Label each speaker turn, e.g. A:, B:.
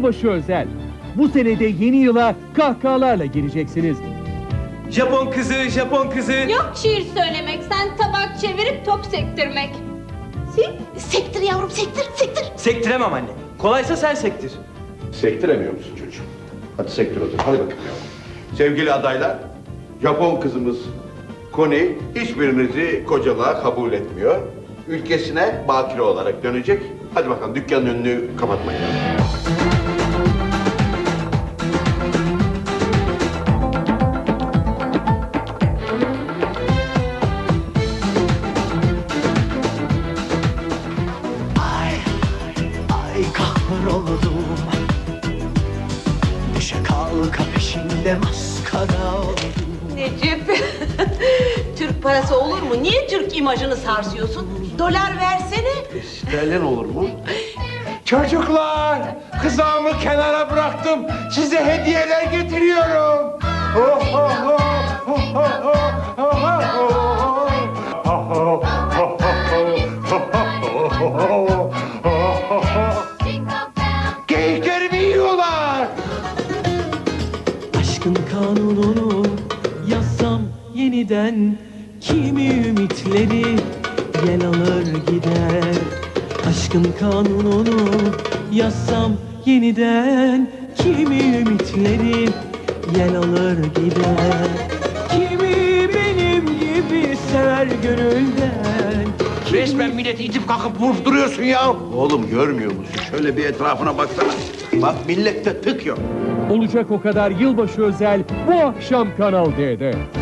A: yılbaşı özel. Bu senede yeni yıla kahkahalarla gireceksiniz.
B: Japon kızı, Japon kızı.
C: Yok şiir söylemek, sen tabak çevirip top sektirmek. Sil.
D: Sektir yavrum sektir sektir.
B: Sektiremem anne. Kolaysa sen sektir.
E: Sektiremiyor musun çocuğum? Hadi sektir o zaman. Hadi bakalım yavrum. Sevgili adaylar, Japon kızımız Koni hiçbirinizi kocalığa kabul etmiyor. Ülkesine bakire olarak dönecek. Hadi bakalım dükkanın önünü kapatmayın.
F: Kahroldum Düşe kalka peşinde maskara oldum
D: Necip Türk parası olur mu? Niye Türk imajını sarsıyorsun? Dolar versene.
E: Sterlin olur mu?
G: Çocuklar, kızağımı kenara bıraktım. Size hediyeler getiriyorum. Oh, oh, oh,
F: Aşkın kanununu yazsam yeniden Kimi ümitleri yel alır gider Aşkın kanununu yazsam yeniden Kimi ümitleri yel alır gider Kimi benim gibi sever gönülden
G: Resmen milleti itip kakıp vurup duruyorsun ya.
E: Oğlum görmüyor musun? Şöyle bir etrafına baksana. Bak millette tık yok.
A: Olacak o kadar yılbaşı özel bu akşam Kanal D'de.